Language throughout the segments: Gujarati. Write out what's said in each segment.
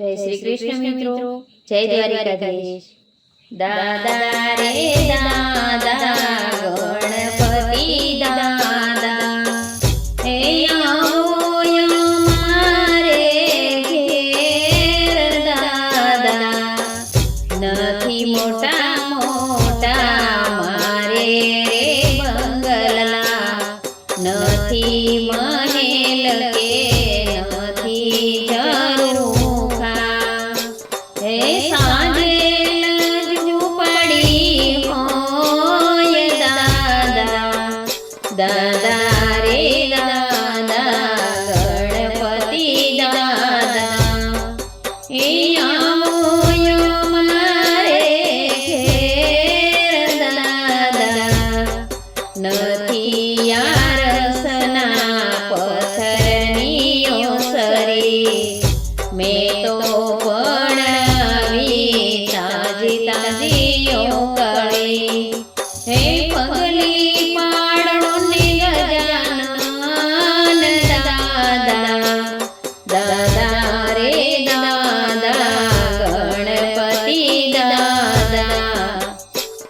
જય શ્રી કૃષ્ણ મિત્રો. જય દ્વારિકાધીશ. દાદા રે દાદા ગણપતિ દાદા. હે મારે ઘેર દાદા. નથી મોટા મોટા નથી યાર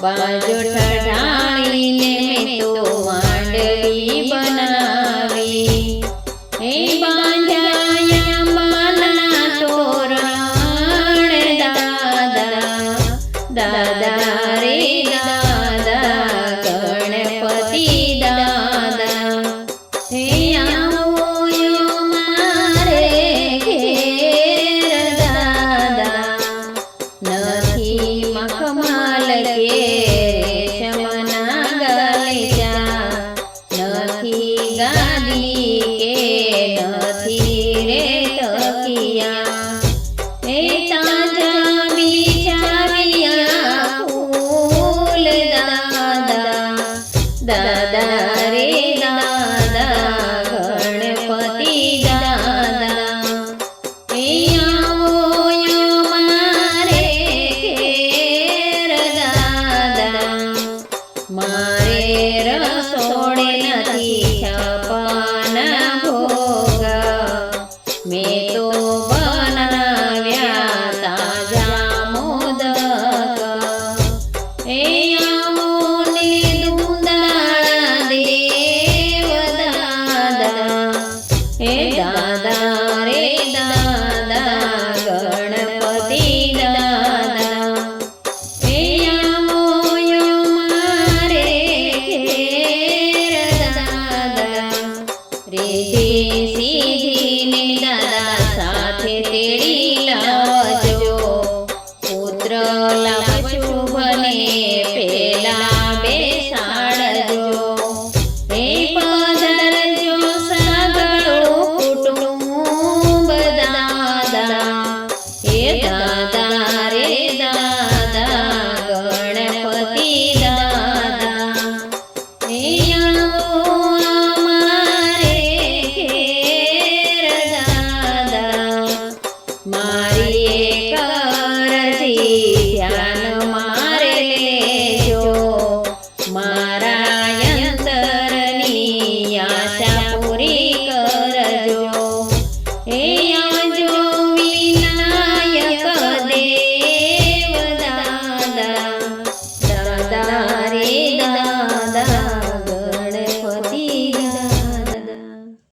બાજુ ઠઠાણીને મેં તો વાંડવી બનાવી હે બાંધાયા માલના તોરણ દાદા પત્ર લાવ છું ભલે પેલા બેસાડજો હે પધારજો સગળો કુટુંબ દાદા. હે દાદા રે દાદા, ગણપતિ દાદા. હે આવો